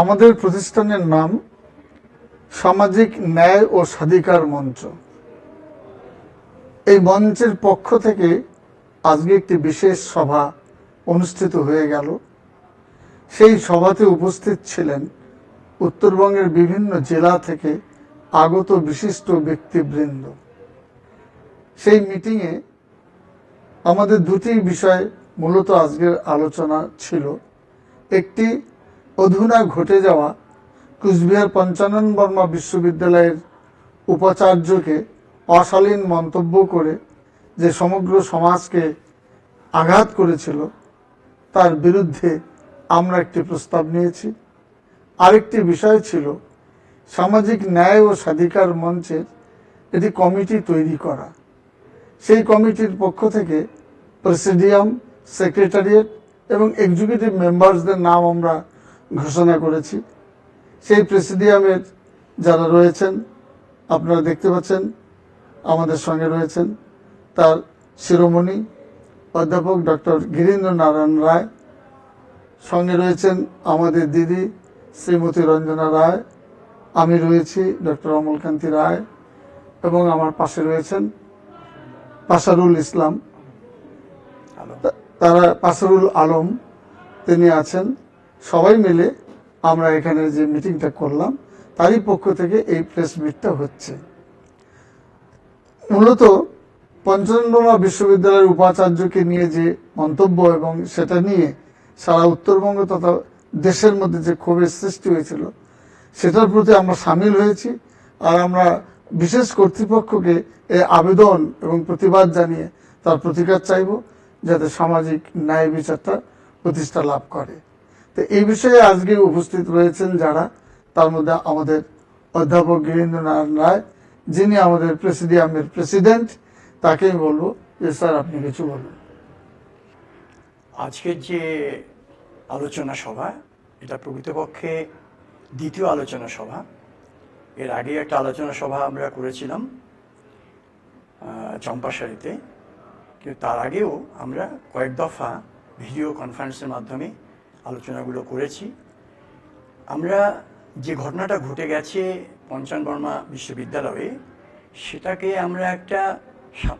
আমাদের প্রতিষ্ঠানের নাম সামাজিক ন্যায় ও স্বাধিকার মঞ্চ। এই মঞ্চের পক্ষ থেকে আজকে একটি বিশেষ সভা অনুষ্ঠিত হয়ে গেল। সেই সভাতে উপস্থিত ছিলেন উত্তরবঙ্গের বিভিন্ন জেলা থেকে আগত বিশিষ্ট ব্যক্তিবৃন্দ। সেই মিটিংয়ে আমাদের দুটি বিষয় মূলত আজকের আলোচনা ছিল। একটি অধুনা ঘটে যাওয়া কুচবিহার পঞ্চানন বর্মা বিশ্ববিদ্যালয়ের উপাচার্যকে অশালীন মন্তব্য করে যে সমগ্র সমাজকে আঘাত করেছিল, তার বিরুদ্ধে আমরা একটি প্রস্তাব নিয়েছি। আরেকটি বিষয় ছিল সামাজিক ন্যায় ও স্বাধিকার মঞ্চের একটি কমিটি তৈরি করা। সেই কমিটির পক্ষ থেকে প্রেসিডিয়াম, সেক্রেটারিয়েট এবং এক্সিকিউটিভ মেম্বার্সদের নাম আমরা ঘোষণা করেছি। সেই প্রেসিডিয়ামের যারা রয়েছেন, আপনারা দেখতে পাচ্ছেন, আমাদের সঙ্গে রয়েছেন তার শিরোমণি অধ্যাপক ডক্টর গিরীন্দ্র নারায়ণ রায়, সঙ্গে রয়েছেন আমাদের দিদি শ্রীমতী রঞ্জনা রায়, আমি রয়েছি ডক্টর অমলকান্তি রায়, এবং আমার পাশে রয়েছেন পাশারুল ইসলাম। তারা পাশারুল আলম, তিনি আছেন। সবাই মিলে আমরা এখানে যে মিটিংটা করলাম, তারই পক্ষ থেকে এই প্রেস মিটটা হচ্ছে। মূলত পঞ্চমবর্মা বিশ্ববিদ্যালয়ের উপাচার্যকে নিয়ে যে মন্তব্য এবং সেটা নিয়ে সারা উত্তরবঙ্গ তথা দেশের মধ্যে যে ক্ষোভের সৃষ্টি হয়েছিল, সেটার প্রতি আমরা সামিল হয়েছি আর আমরা বিশেষ কর্তৃপক্ষকে এই আবেদন এবং প্রতিবাদ জানিয়ে তার প্রতিকার চাইব যাতে সামাজিক ন্যায় বিচারটা প্রতিষ্ঠা লাভ করে। তো এই বিষয়ে আজকে উপস্থিত রয়েছেন যারা, তার মধ্যে আমাদের অধ্যাপক গিরীন্দ্র নারায়ণ রায়, যিনি আমাদের প্রেসিডিয়ামের প্রেসিডেন্ট, তাকেই বলব, যে স্যার আপনি কিছু বলুন। আজকের যে আলোচনা সভা, এটা প্রকৃতপক্ষে দ্বিতীয় আলোচনা সভা। এর আগে একটা আলোচনা সভা আমরা করেছিলাম চম্পাশাড়িতে। কিন্তু তার আগেও আমরা কয়েক দফা ভিডিও কনফারেন্সের মাধ্যমে আলোচনাগুলো করেছি। আমরা যে ঘটনাটা ঘটে গেছে পঞ্চান বর্মা বিশ্ববিদ্যালয়ে, সেটাকে আমরা একটা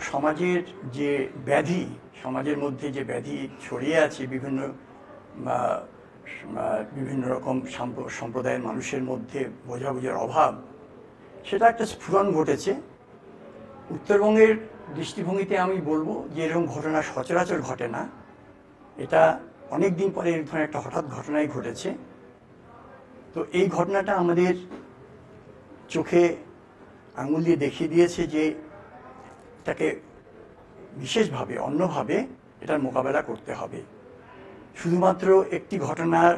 সমাজের যে ব্যাধি, সমাজের মধ্যে যে ব্যাধি ছড়িয়ে আছে বিভিন্ন বিভিন্ন রকম সাম্প- সম্প্রদায়ের মানুষের মধ্যে বোঝাবুঝির অভাব, সেটা একটা স্ফুরণ ঘটেছে। উত্তরবঙ্গের দৃষ্টিভঙ্গিতে আমি বলব যে এরকম ঘটনা সচরাচর ঘটে না। এটা অনেক দিন পরে ধরনের একটা হঠাৎ ঘটনাই ঘটেছে। তো এই ঘটনাটা আমাদের চোখে আঙুল দিয়ে দেখিয়ে দিয়েছে যে এটাকে বিশেষভাবে, অন্যভাবে এটার মোকাবেলা করতে হবে। শুধুমাত্র একটি ঘটনার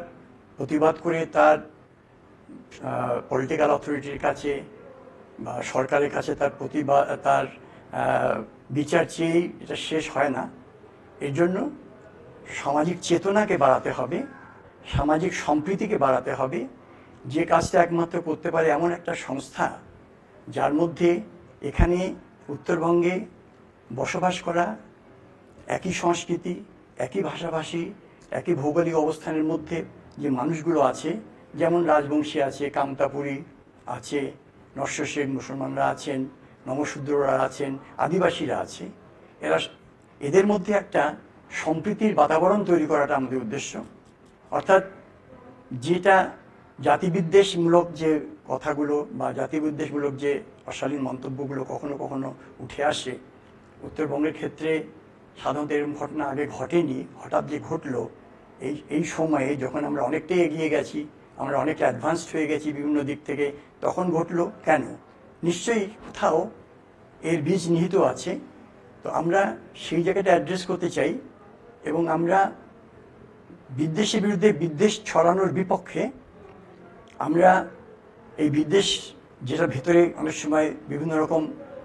প্রতিবাদ করে তার পলিটিক্যাল অথরিটির কাছে বা সরকারের কাছে তার প্রতিবাদ, তার বিচার চেয়েই এটা শেষ হয় না। এর জন্য সামাজিক চেতনাকে বাড়াতে হবে, সামাজিক সম্প্রীতিকে বাড়াতে হবে। যে কাজটা একমাত্র করতে পারে এমন একটা সংস্থা যার মধ্যে এখানে উত্তরবঙ্গে বসবাস করা, একই সংস্কৃতি, একই ভাষাভাষী, একই ভৌগোলিক অবস্থানের মধ্যে যে মানুষগুলো আছে, যেমন রাজবংশী আছে, কামতাপুরী আছে শেখ মুসলমানরা আছেন নমশূদ্ররা আছেন, আদিবাসীরা আছে। এরা এদের মধ্যে একটা সম্প্রীতির বাতাবরণ তৈরি করাটা আমাদের উদ্দেশ্য। অর্থাৎ যেটা জাতিবিদ্বেষমূলক যে কথাগুলো বা জাতিবিদ্বেষমূলক যে অশালীন মন্তব্যগুলো কখনো কখনো উঠে আসে, উত্তরবঙ্গের ক্ষেত্রে সাধারণত এরকম ঘটনা আগে ঘটেনি, হঠাৎ যে ঘটলো, এই এই সময়ে যখন আমরা অনেকটাই এগিয়ে গেছি, আমরা অনেকটা অ্যাডভান্সড হয়ে গেছি বিভিন্ন দিক থেকে, তখন ঘটলো কেন? নিশ্চয়ই কোথাও এর বীজ নিহিত আছে। তো আমরা সেই জায়গাটা অ্যাড্রেস করতে চাই এবং আমরা বিদ্বেষের বিরুদ্ধে বিদ্বেষ ছড়ানোর বিপক্ষে আমরা এই বিদ্বেষ যেটা ভেতরে অনেক সময় বিভিন্ন রকম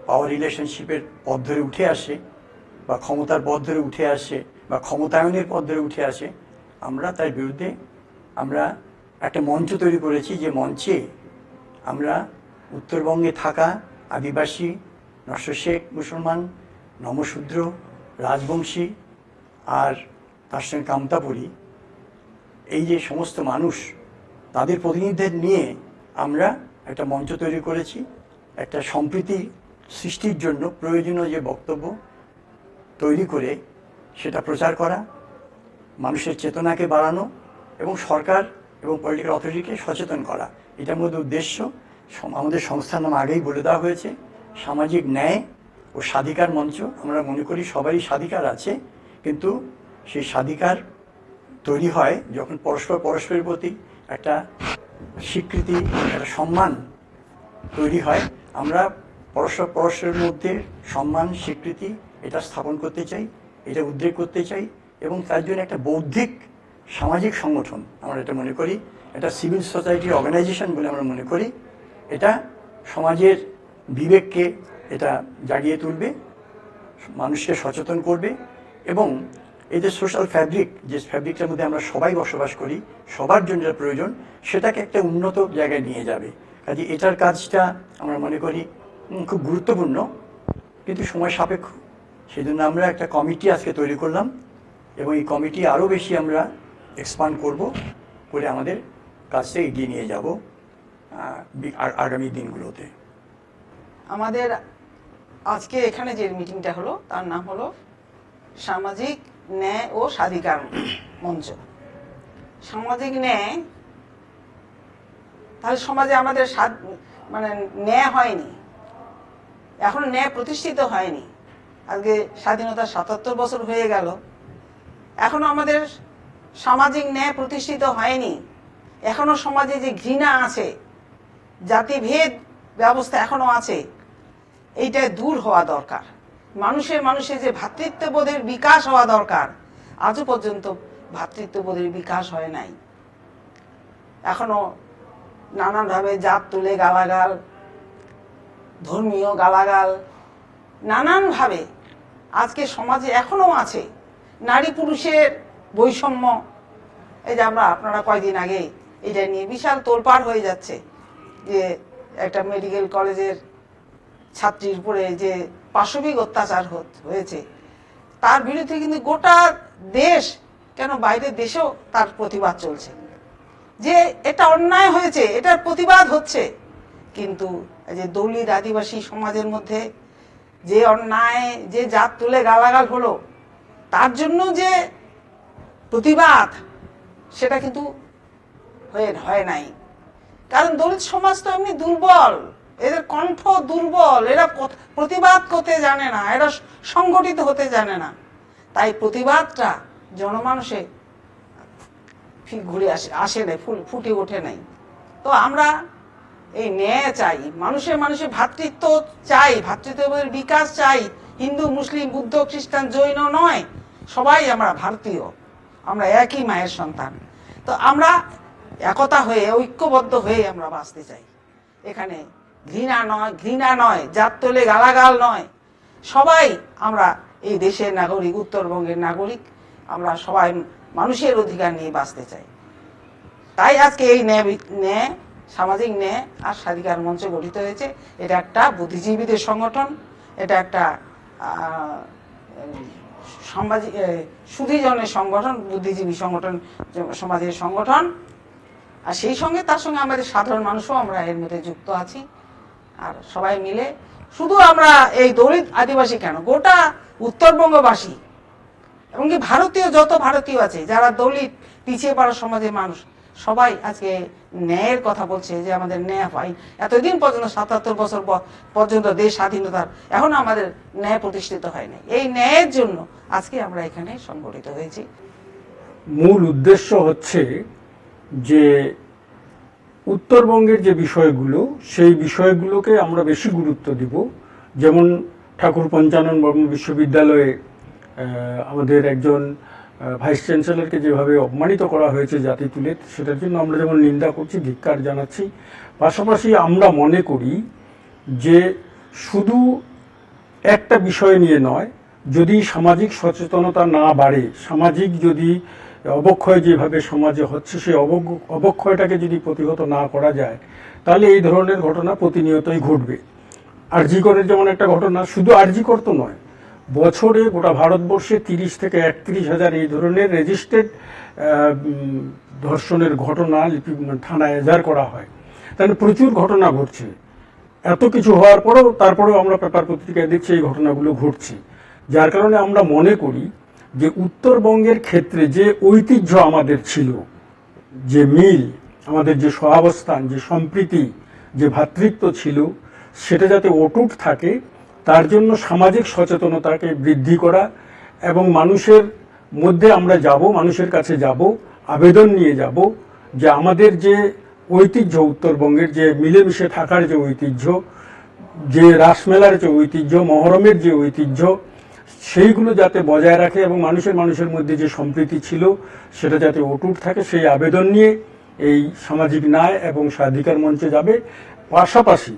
পাওয়ার রিলেশনশিপের পথ ধরে উঠে আসে বা ক্ষমতার পথ ধরে উঠে আসে বা ক্ষমতায়নের পথ ধরে উঠে আসে, আমরা তার বিরুদ্ধে আমরা একটা মঞ্চ তৈরি করেছি যে মঞ্চে আমরা উত্তরবঙ্গে থাকা আদিবাসী নস্য শেখ মুসলমান, নমশূদ্র, রাজবংশী আর তার সঙ্গে কামতাপুরী এই যে সমস্ত মানুষ, তাদের প্রতিনিধিদের নিয়ে আমরা একটা মঞ্চ তৈরি করেছি। একটা সম্প্রীতি সৃষ্টির জন্য প্রয়োজনীয় যে বক্তব্য তৈরি করে সেটা প্রচার করা, মানুষের চেতনাকে বাড়ানো এবং সরকার এবং পলিটিক্যাল অথরিটিকে সচেতন করা। এটার মধ্যে উদ্দেশ্য আমাদের সংস্থার নাম আগেই বলে দেওয়া হয়েছে, সামাজিক ন্যায় ও স্বাধিকার মঞ্চ। আমরা মনে করি সবারই স্বাধিকার আছে। কিন্তু সেই স্বাধিকার তৈরি হয় যখন পরস্পর পরস্পরের প্রতি একটা স্বীকৃতি, একটা সম্মান তৈরি হয়। আমরা পরস্পর পরস্পরের মধ্যে সম্মান, স্বীকৃতি এটা স্থাপন করতে চাই, এটা উদ্রেক করতে চাই এবং তার জন্য একটা বৌদ্ধিক, সামাজিক সংগঠন আমরা এটা মনে করি, এটা সিভিল সোসাইটির অর্গানাইজেশন বলে আমরা মনে করি। এটা সমাজের বিবেককে এটা জাগিয়ে তুলবে, মানুষকে সচেতন করবে এবং এই যে সোশ্যাল ফ্যাব্রিক যে ফ্যাব্রিকটার মধ্যে আমরা সবাই বসবাস করি, সবার জন্য যেটা প্রয়োজন, সেটাকে একটা উন্নত জায়গায় নিয়ে যাবে। কাজে এটার কাজটা আমরা মনে করি খুব গুরুত্বপূর্ণ। কিন্তু সময় সাপেক্ষ। সেই জন্য আমরা একটা কমিটি আজকে তৈরি করলাম এবং এই কমিটি আরও বেশি আমরা এক্সপান্ড করব করে আমাদের কাজটা এগিয়ে নিয়ে যাব আগামী দিনগুলোতে। আমাদের আজকে এখানে যে মিটিংটা হলো, তার নাম হলো সামাজিক ন্যায় ও স্বাধিকার মঞ্চ। সামাজিক ন্যায়, তাহলে সমাজে আমাদের মানে ন্যায় হয়নি। এখন ন্যায় প্রতিষ্ঠিত হয়নি। আজকে স্বাধীনতা সাতাত্তর বছর হয়ে গেল। এখনও আমাদের সামাজিক ন্যায় প্রতিষ্ঠিত হয়নি। এখনও সমাজে যে ঘৃণা আছে, জাতিভেদ ব্যবস্থা এখনও আছে এইটা দূর হওয়া দরকার। মানুষের মানুষের যে ভ্রাতৃত্ববোধের বিকাশ হওয়া দরকার, আজও পর্যন্ত ভ্রাতৃত্ববোধের বিকাশ হয় নাই। এখনও নানানভাবে জাত তুলে গালাগাল, ধর্মীয় গালাগাল নানানভাবে আজকে সমাজে এখনও আছে। নারী পুরুষের বৈষম্য, এই যে আমরা, আপনারা কয়দিন আগে এটা নিয়ে বিশাল তোলপাড় হয়ে যাচ্ছে যে একটা মেডিকেল কলেজের ছাত্রীর উপরে যে পাশবিক অত্যাচার হয়েছে। তার বিরুদ্ধে কিন্তু গোটা দেশ, কেন বাইরের দেশেও তার প্রতিবাদ চলছে। যে এটা অন্যায় হয়েছে, এটার প্রতিবাদ হচ্ছে। কিন্তু যে দলিত আদিবাসী সমাজের মধ্যে যে অন্যায়, যে জাত তুলে গালাগাল হলো, তার জন্য যে প্রতিবাদ, সেটা কিন্তু হয়ে, হয় নাই। কারণ দলিত সমাজ তো এমনি দুর্বল। এদের কণ্ঠ দুর্বল, এরা প্রতিবাদ করতে জানে না, এরা সংগঠিত হতে জানে না। তাই প্রতিবাদটা জনমানুষে ঘুরে আসে আসে নাই, ফুল ফুটে ওঠে নাই। তো আমরা এই ন্যায় চাই মানুষের মানুষে ভ্রাতৃত্ব চাই ভ্রাতৃত্বের বিকাশ চাই। হিন্দু, মুসলিম, বুদ্ধ, খ্রিস্টান, জৈন নয়, সবাই আমরা ভারতীয়, আমরা একই মায়ের সন্তান। তো আমরা একতা হয়ে, ঐক্যবদ্ধ হয়ে আমরা বাঁচতে চাই। এখানে ঘৃণা নয় ঘৃণা নয় জাত তোলে গালাগাল নয়। সবাই আমরা এই দেশের নাগরিক, উত্তরবঙ্গের নাগরিক, আমরা সবাই মানুষের অধিকার নিয়ে বাঁচতে চাই। তাই আজকে এই ন্যায় ন্যায়, সামাজিক ন্যায় আর স্বাধিকার মঞ্চ গঠিত হয়েছে। এটা একটা বুদ্ধিজীবীদের সংগঠন, এটা একটা সামাজিক সুধীজনের সংগঠন, বুদ্ধিজীবী সংগঠন, সমাজের সংগঠন। আর সেই সঙ্গে তার সঙ্গে আমাদের সাধারণ মানুষও আমরা এর মধ্যে যুক্ত আছি। আর সবাই মিলে, শুধু আমরা এই দলিত আদিবাসী কেন? গোটা উত্তরবঙ্গবাসী এমনকি ভারতীয়, যত ভারতীয় আছে, যারা দলিত, পিছিয়ে পড়া সমাজের মানুষ, সবাই আজকে ন্যায়ের কথা বলছে যে আমাদের ন্যায় পাই এতদিন পর্যন্ত, সাতাত্তর বছর পর্যন্ত দেশ স্বাধীনতার, এখন আমাদের ন্যায় প্রতিষ্ঠিত হয়নি এই ন্যায়ের জন্য আজকে আমরা এখানে সংগঠিত হয়েছি। মূল উদ্দেশ্য হচ্ছে যে উত্তরবঙ্গের যে বিষয়গুলো, সেই বিষয়গুলোকে আমরা বেশি গুরুত্ব দিব। যেমন ঠাকুর পঞ্চানন বর্ম বিশ্ববিদ্যালয়ে আমাদের একজন ভাইস চ্যান্সেলরকে যেভাবে অপমানিত করা হয়েছে জাতি তুলে, সেটার জন্য আমরা যেমন নিন্দা করছি, ধিক্কার জানাচ্ছি। পাশাপাশি আমরা মনে করি যে শুধু একটা বিষয় নিয়ে নয়, যদি সামাজিক সচেতনতা না বাড়ে, সামাজিক যদি অবক্ষয় যেভাবে সমাজে হচ্ছে, সেই অবক্ষয়টাকে যদি প্রতিহত না করা যায়, তাহলে এই ধরনের ঘটনা প্রতিনিয়তই ঘটবে। আরজিকরের যেমন একটা ঘটনা, শুধু আরজিকর তো নয়, বছরে গোটা ভারতবর্ষে তিরিশ থেকে একত্রিশ হাজার এই ধরনের রেজিস্টার্ড ধর্ষণের ঘটনা লিপি, থানায় এজাহার করা হয়। তাহলে প্রচুর ঘটনা ঘটছে। এত কিছু হওয়ার পরেও, তারপরেও আমরা পেপার পত্রিকায় দেখছি এই ঘটনাগুলো ঘটছে। যার কারণে আমরা মনে করি যে উত্তরবঙ্গের ক্ষেত্রে যে ঐতিহ্য আমাদের ছিল, যে মিল, আমাদের যে সহাবস্থান, যে সম্প্রীতি, যে ভ্রাতৃত্ব ছিল, সেটা যাতে অটুট থাকে, তার জন্য সামাজিক সচেতনতাকে বৃদ্ধি করা এবং মানুষের মধ্যে আমরা যাব, মানুষের কাছে যাব, আবেদন নিয়ে যাব যে আমাদের যে ঐতিহ্য, উত্তরবঙ্গের যে মিলেমিশে থাকার যে ঐতিহ্য, যে রাসমেলার যে ঐতিহ্য, মহরমের যে ঐতিহ্য সেইগুলো যাতে বজায় রাখে এবং মানুষের মানুষের মধ্যে যে সম্প্রীতি ছিল, সেটা যাতে অটুট থাকে, সেই আবেদন নিয়ে এই সামাজিক ন্যায় এবং স্বাধিকার মঞ্চে যাবে। পাশাপাশি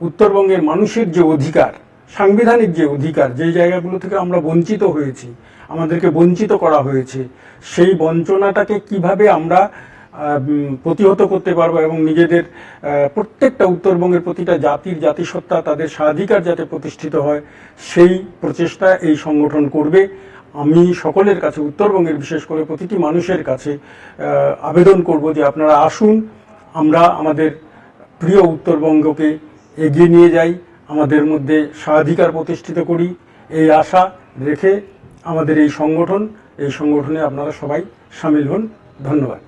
উত্তরবঙ্গের মানুষের যে অধিকার, সাংবিধানিক যে অধিকার, যে জায়গাগুলো থেকে আমরা বঞ্চিত হয়েছি, আমাদেরকে বঞ্চিত করা হয়েছে, সেই বঞ্চনাটাকে কীভাবে আমরা প্রতিহত করতে পারব এবং নিজেদের প্রত্যেকটা উত্তরবঙ্গের প্রতিটা জাতির জাতিসত্তা, তাদের স্বাধিকার যাতে প্রতিষ্ঠিত হয়, সেই প্রচেষ্টা এই সংগঠন করবে। আমি সকলের কাছে, উত্তরবঙ্গের বিশেষ করে প্রতিটি মানুষের কাছে আবেদন করব যে আপনারা আসুন, আমরা আমাদের প্রিয় উত্তরবঙ্গকে এগিয়ে নিয়ে যাই, আমাদের মধ্যে স্বাধিকার প্রতিষ্ঠিত করি। এই আশা রেখে আমাদের এই সংগঠন, এই সংগঠনে আপনারা সবাই সামিল হন। ধন্যবাদ।